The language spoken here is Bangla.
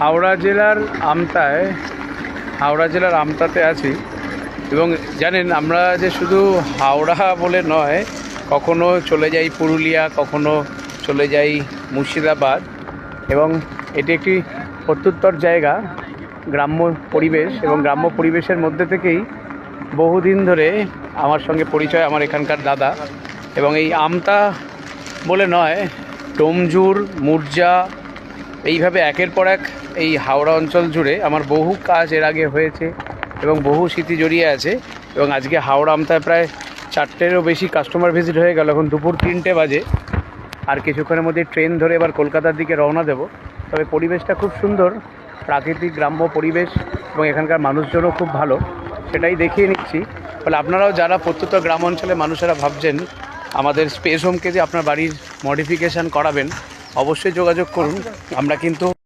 হাওড়া জেলার আমতায় হাওড়া জেলার আমতাতে আছি। এবং জানেন, আমরা যে শুধু হাওড়া বলে নয়, কখনো চলে যাই পুরুলিয়া, কখনো চলে যাই মুর্শিদাবাদ। এবং এটি একটি প্রত্যুত্তর জায়গা, গ্রাম্য পরিবেশ এবং গ্রাম্য পরিবেশের মধ্যে থেকেই বহুদিন ধরে আমার সঙ্গে পরিচয় আমার এখানকার দাদা। এবং এই আমতা বলে নয় টমজুর মুরজা, এইভাবে একের পর এক এই হাওড়া অঞ্চল জুড়ে আমার বহু কাজ এর আগে হয়েছে এবং বহু স্মৃতি জড়িয়ে আছে এবং আজকে হাওড়া আমতায় প্রায় চারটেরও বেশি কাস্টমার ভিজিট হয়ে গেল। এখন দুপুর তিনটে বাজে। আর কিছুক্ষণের মধ্যে ট্রেন ধরে এবার কলকাতার দিকে রওনা দেব। তবে পরিবেশটা খুব সুন্দর, প্রাকৃতিক, গ্রাম্য পরিবেশ এবং এখানকার মানুষজনও খুব ভালো, সেটাই দেখিয়ে নিচ্ছি। ফলে আপনারাও যারা প্রত্যন্ত গ্রাম অঞ্চলে মানুষেরা ভাবছেন আমাদের স্পেস হোমকে যে আপনার বাড়ির মডিফিকেশান করাবেন, অবশ্যই যোগাযোগ করুন। আমরা কিন্তু